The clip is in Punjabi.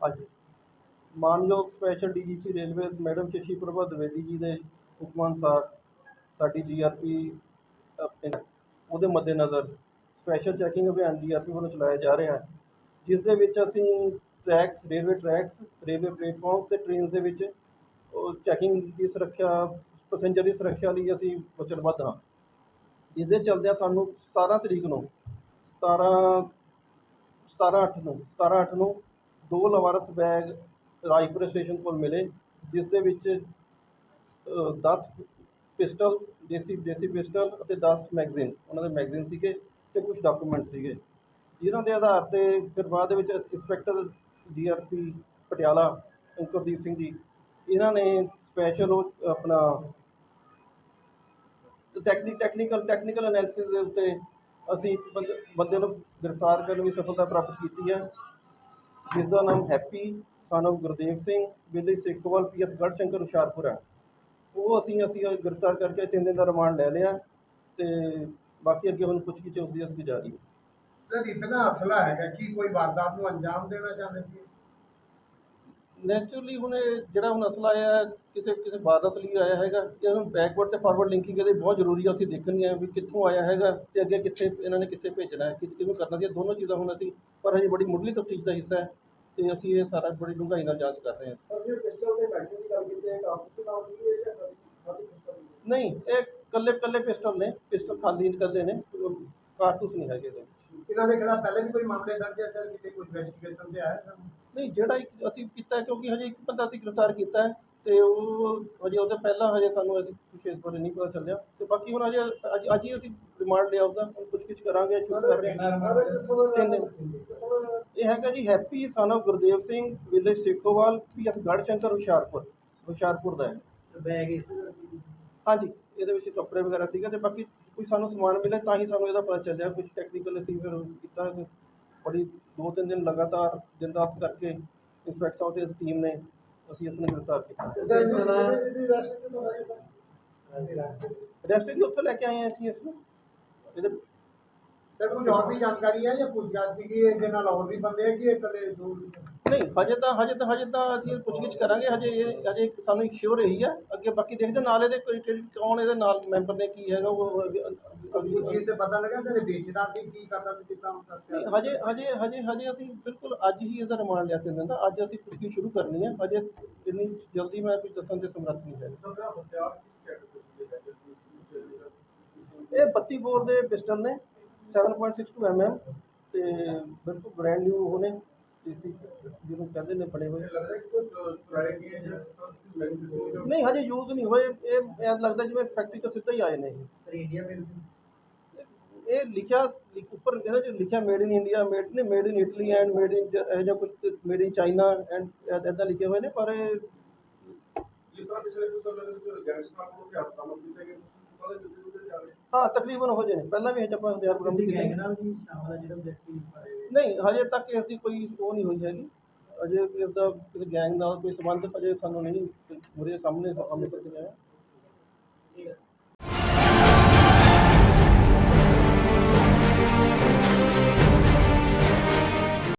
ਹਾਂਜੀ। ਮਾਨਯੋਗ special DGP railway madam Shashi Prabha Dwivedi ji ਦੇ ਹੁਕਮ ਅਨੁਸਾਰ ਸਾਡੀ ਜੀਆਰਪੀ ਉਹਦੇ ਮੱਦੇਨਜ਼ਰ ਸਪੈਸ਼ਲ ਚੈਕਿੰਗ ਅਭਿਆਨ ਜੀਆਰਪੀ ਵੱਲੋਂ ਚਲਾਇਆ ਜਾ ਰਿਹਾ ਹੈ। ਜਿਸ ਦੇ ਵਿੱਚ ਅਸੀਂ tracks railway tracks railway platform ਤੇ ਟ੍ਰੇਨਸ ਦੇ ਵਿੱਚ ਚੈਕਿੰਗ ਦੀ ਸੁਰੱਖਿਆ ਪੈਸੇਂਜਰ ਦੀ ਸੁਰੱਖਿਆ ਲਈ ਅਸੀਂ ਵਚਨਬੱਧ ਹਾਂ। ਇਸ ਦੇ ਚਲਦਿਆਂ ਸਾਨੂੰ 17 ਤਰੀਕ ਨੂੰ 17 17 ਅੱਠ ਨੂੰ 17 ਅੱਠ ਨੂੰ ਦੋ ਲਵਾਰਸ ਬੈਗ ਰਾਜਪੁਰ ਸਟੇਸ਼ਨ ਕੋਲ ਮਿਲੇ, ਜਿਸ ਦੇ ਵਿੱਚ 10 ਪਿਸਟਲ, ਦੇਸੀ ਦੇਸੀ ਪਿਸਟਲ ਅਤੇ 10 ਮੈਗਜ਼ੀਨ, ਉਹਨਾਂ ਦੇ ਮੈਗਜ਼ੀਨ ਸੀਗੇ ਤੇ ਕੁਝ ਡਾਕੂਮੈਂਟ ਸੀਗੇ। ਜਿਨ੍ਹਾਂ ਦੇ ਆਧਾਰ ਤੇ ਫਿਰ ਬਾਅਦ ਦੇ ਵਿੱਚ ਇੰਸਪੈਕਟਰ ਜੀਆਰਪੀ ਪਟਿਆਲਾ ਅੰਕਰਦੀਪ ਸਿੰਘ ਜੀ, ਇਹਨਾਂ ਨੇ ਸਪੈਸ਼ਲ ਉਹ, ਆਪਣਾ ਟੈਕਨੀਕ ਟੈਕਨੀਕਲ ਟੈਕਨੀਕਲ ਐਨਾਲਿਸਿਸ ਦੇ ਉੱਤੇ ਅਸੀਂ ਬੰਦੇ ਬੰਦੇ ਨੂੰ ਗ੍ਰਿਫਤਾਰ ਕਰਨ ਵਿੱਚ ਸਫਲਤਾ ਪ੍ਰਾਪਤ ਕੀਤੀ ਹੈ। ਜਿਸ ਦਾ ਨਾਮ Happy son of Gurdev Singh village Sekhowal PS Garhshankar Hoshiarpur ਹੈ। ਉਹ ਅਸੀਂ ਅਸੀਂ ਗ੍ਰਿਫਤਾਰ ਕਰਕੇ ਤਿੰਨ ਦਿਨ ਦਾ ਰਿਮਾਂਡ ਲੈ ਲਿਆ ਤੇ ਬਾਕੀ ਅੱਗੇ ਹੁਣ ਪੁੱਛ ਗਿੱਛ ਉਸ ਦੀ ਜਾਰੀ ਹੈ। ਸਰ, ਇਤਨਾ ਅਸਲਾ ਹੈਗਾ ਕਿ ਕੋਈ ਵਾਰਦਾਤ ਨੂੰ ਅੰਜਾਮ ਦੇਣਾ ਚਾਹੁੰਦੇ ਸੀ? ਨੈਚੁਰਲੀ ਹੁਣ ਇਹ ਜਿਹੜਾ ਹੁਣ ਅਸਲਾ ਆਇਆ ਹੈ, ਕਿਸੇ ਕਿਸੇ ਵਾਰਦਾਤ ਲਈ ਆਇਆ ਹੈਗਾ ਇਹ ਹੁਣ ਬੈਕਵਰਡ ਤੇ ਫਾਰਵਰਡ ਲਿੰਕਿੰਗ ਇਹਦੇ ਬਹੁਤ ਜ਼ਰੂਰੀ ਹੈ ਅਸੀਂ ਦੇਖਣੀ ਹੈ ਵੀ ਕਿੱਥੋਂ ਆਇਆ ਹੈਗਾ ਤੇ ਅੱਗੇ ਕਿੱਥੇ ਇਹਨਾਂ ਨੇ ਕਿੱਥੇ ਭੇਜਣਾ ਹੈ ਕਿ ਕਿਹਨੂੰ ਕਰਨਾ ਸੀ ਇਹ ਦੋਨੋਂ ਚੀਜ਼ਾਂ ਹੁਣ ਅਸੀਂ ਪਰ ਹਜੇ ਬੜੀ ਮੁੱਢਲੀ ਤਫਤੀਸ਼ ਦਾ ਹਿੱਸਾ ਹੈ ਤੇ ਅਸੀਂ ਇਹ ਸਾਰਾ ਬੜੀ ਡੂੰਘਾਈ ਨਾਲ ਜਾਂਚ ਕਰ ਰਹੇ ਹਾਂ। ਨਹੀਂ ਇਹ ਕੱਲੇ ਕੱਲੇ ਪਿਸਟਲ ਨੇ ਪਿਸਟਲ ਖਾਲੀ ਕਰਦੇ ਨੇ ਕਾਰਤੂਸ ਨਹੀਂ ਹੈਗੇ ਇਹਦੇ ਵਿੱਚ। ਇਹਨਾਂ ਦੇ ਖਿਲਾਫ ਪਹਿਲੇ ਵੀ ਕੋਈ ਮਾਮਲੇ ਦਰਜ ਹੈ ਸਰ ਕਿਤੇ ਕੋਈ ਇਨਵੈਸਟੀਗੇਸ਼ਨ ਤੇ ਆਇਆ ਸਰ ਨਹੀਂ ਜਿਹੜਾ ਇੱਕ ਅਸੀਂ ਕੀਤਾ ਕਿਉਂਕਿ ਹਜੇ ਇੱਕ ਬੰਦਾ ਅਸੀਂ ਗ੍ਰਿਫਤਾਰ ਕੀਤਾ ਹੈ ਤੇ ਉਹ ਹਜੇ ਉਹਦੇ ਪਹਿਲਾਂ ਹਜੇ ਸਾਨੂੰ ਅਸੀਂ ਕੁਛ ਇਸ ਬਾਰੇ ਨਹੀਂ ਪਤਾ ਚੱਲਿਆ। ਤੇ ਬਾਕੀ ਹੁਣ ਹਜੇ ਅੱਜ ਅੱਜ ਹੀ ਅਸੀਂ ਰਿਮਾਂਡ ਲਿਆ ਉਹਦਾ ਹੁਣ ਕੁਝ ਕੁਝ ਕਰਾਂਗੇ ਸ਼ੁਰੂ ਕਰ ਰਹੇ ਹਾਂ। ਤਿੰਨ ਇਹ ਹੈਗਾ ਜੀ Happy son of Gurdev Singh village Sekhowal PS Garhshankar Hoshiarpur Hoshiarpur ਦਾ ਹੈ। ਬੈਗ ਇਸ ਹਾਂਜੀ ਇਹਦੇ ਵਿੱਚ ਕੱਪੜੇ ਵਗੈਰਾ ਸੀਗਾ ਤੇ ਬਾਕੀ ਕੋਈ ਸਾਨੂੰ ਸਮਾਨ ਮਿਲਿਆ ਤਾਂ ਹੀ ਸਾਨੂੰ ਇਹਦਾ ਪਤਾ ਚੱਲਿਆ ਕੁਝ ਟੈਕਨੀਕਲ ਅਸੀਂ ਫਿਰ ਕੀਤਾ। ਬੜੀ ਦੋ ਤਿੰਨ ਦਿਨ ਲਗਾਤਾਰ ਦਿਨ ਰਾਤ ਕਰਕੇ ਇੰਸਪੈਕਟਰ ਸਾਹਿਬ ਤੇ ਟੀਮ ਨੇ ਅਸੀਂ ਇਸ ਨੂੰ ਗ੍ਰਿਫਤਾਰ ਕੀਤਾ। ਰੈਸਟ ਜੀ ਉੱਥੇ ਲੈ ਕੇ ਆਏ ਹਾਂ ਅਸੀਂ ਇਸ ਨੂੰ। ਇਹਦੇ ਸਰ, ਕੁਝ ਹੋਰ ਵੀ ਜਾਣਕਾਰੀ ਹੈ ਜਾਂ ਪੁੱਛਗਿੱਛ ਦੀ ਕਿ ਇਹਦੇ ਨਾਲ ਹੋਰ ਵੀ ਬੰਦੇ ਹੈ ਕਿ ਇਹ ਇਕੱਲੇ ਦੋ ਨਹੀਂ ਹਜੇ ਤਾਂ ਹਜੇ ਤਾਂ ਹਜੇ ਤਾਂ ਅਸੀਂ ਪੁੱਛਗਿੱਛ ਕਰਾਂਗੇ। ਹਜੇ ਇਹ ਹਜੇ ਸਾਨੂੰ ਇੱਕ ਸ਼ੋਰ ਇਹੀ ਹੈ ਅੱਗੇ ਬਾਕੀ ਦੇਖਦੇ ਨਾਲ ਇਹਦੇ ਕੋਈ ਕਿਹੜੀ- ਕੌਣ ਇਹਦੇ ਨਾਲ ਮੈਂਬਰ ਨੇ ਕੀ ਹੈਗਾ ਉਹ ਅੱਗੇ- ਚੀਜ਼ ਤੇ ਪਤਾ ਲੱਗਾ ਕਿ ਇਹ ਵੇਚਦਾ ਸੀ ਕੀ ਕਰਦਾ ਸੀ ਕਿੱਦਾਂ ਨਹੀਂ, ਕਰਦਾ ਹਜੇ ਹਜੇ ਹਜੇ ਹਜੇ ਅਸੀਂ ਬਿਲਕੁਲ ਅੱਜ ਹੀ ਇਹਦਾ ਰਿਮਾਂਡ ਲਿਆ ਤਿੰਨ ਦਿਨ ਦਾ ਅੱਜ ਅਸੀਂ ਪੁੱਛਗਿੱਛ ਸ਼ੁਰੂ ਕਰਨੀ ਹੈ ਹਜੇ ਇੰਨੀ ਜਲਦੀ ਮੈਂ ਕੁਝ ਦੱਸਣ ਦੇ ਸਮਰੱਥ ਨਹੀਂ ਹੈ ਇਹ 32 ਬੋਰ ਦੇ ਪਿਸਟਲ ਨੇ 7.62 mm ਤੇ ਬਿਲਕੁਲ ਬ੍ਰਾਂਡ ਨਿਊ ਉਹ ਨੇ ਜਿਹਨੂੰ ਕਹਿੰਦੇ ਨੇ ਬਣੇ ਹੋਏ। ਨਹੀਂ ਹਜੇ ਯੂਜ਼ ਨਹੀਂ ਹੋਏ। ਇਹ ਐਂ ਲੱਗਦਾ ਜਿਵੇਂ ਫੈਕਟਰੀ ਤੋਂ ਸਿੱਧਾ ਹੀ ਆਏ ਨੇ। ਇਹ ਲਿਖਿਆ ਲਿਖ- ਉੱਪਰ ਇਹਦੇ ਚ ਲਿਖਿਆ ਮੇਡ ਇਨ ਇੰਡੀਆ ਮੇਡ ਨੇ made in Italy and made in ਇਹ ਜਿਹਾ ਕੁਝ ਮੇਡ ਇਨ ਚਾਈਨਾ ਐਂਡ ਇਦਾਂ ਲਿਖੇ ਹੋਏ ਨੇ ਪਰ ਇਹ ਜਿਸ ਤਰ੍ਹਾਂ ਪਿਛਲੇ ਕੁਝ ਸਾਲਾਂ ਦੇ ਵਿੱਚ ਗੈਂਗਸਟਰਾਂ ਕੋਲ ਹਥਿਆਰ ਬਰਾਮਦ ਕੀਤੇ ਗਏ ਤੁਸੀਂ ਪਤਾ ਜੁਦੇ ਜੁਦੇ ਜਾ ਰਹੇ ਹਾਂ ਤਕਰੀਬਨ ਹੋ ਜੇ ਨੇ। ਪਹਿਲਾਂ ਵੀ ਹਜੇ ਆਪਾਂ ਹਥਿਆਰ ਬਰਾਮਦ ਕੀਤੇ ਨਹੀਂ ਹਜੇ ਤੱਕ ਇਸ ਦੀ ਕੋਈ ਉਹ ਨਹੀਂ ਹੋਈ ਹੈਗੀ। ਅਜੇ ਇਸ ਦਾ ਕਿਸੇ ਗੈਂਗ ਨਾਲ ਕੋਈ ਸੰਬੰਧ ਅਜੇ ਸਾਨੂੰ ਨਹੀਂ ਮੁਰੇ ਸਾਹਮਣੇ ਸਾਹਮਣੇ ਸੱਚ ਆਇਆ।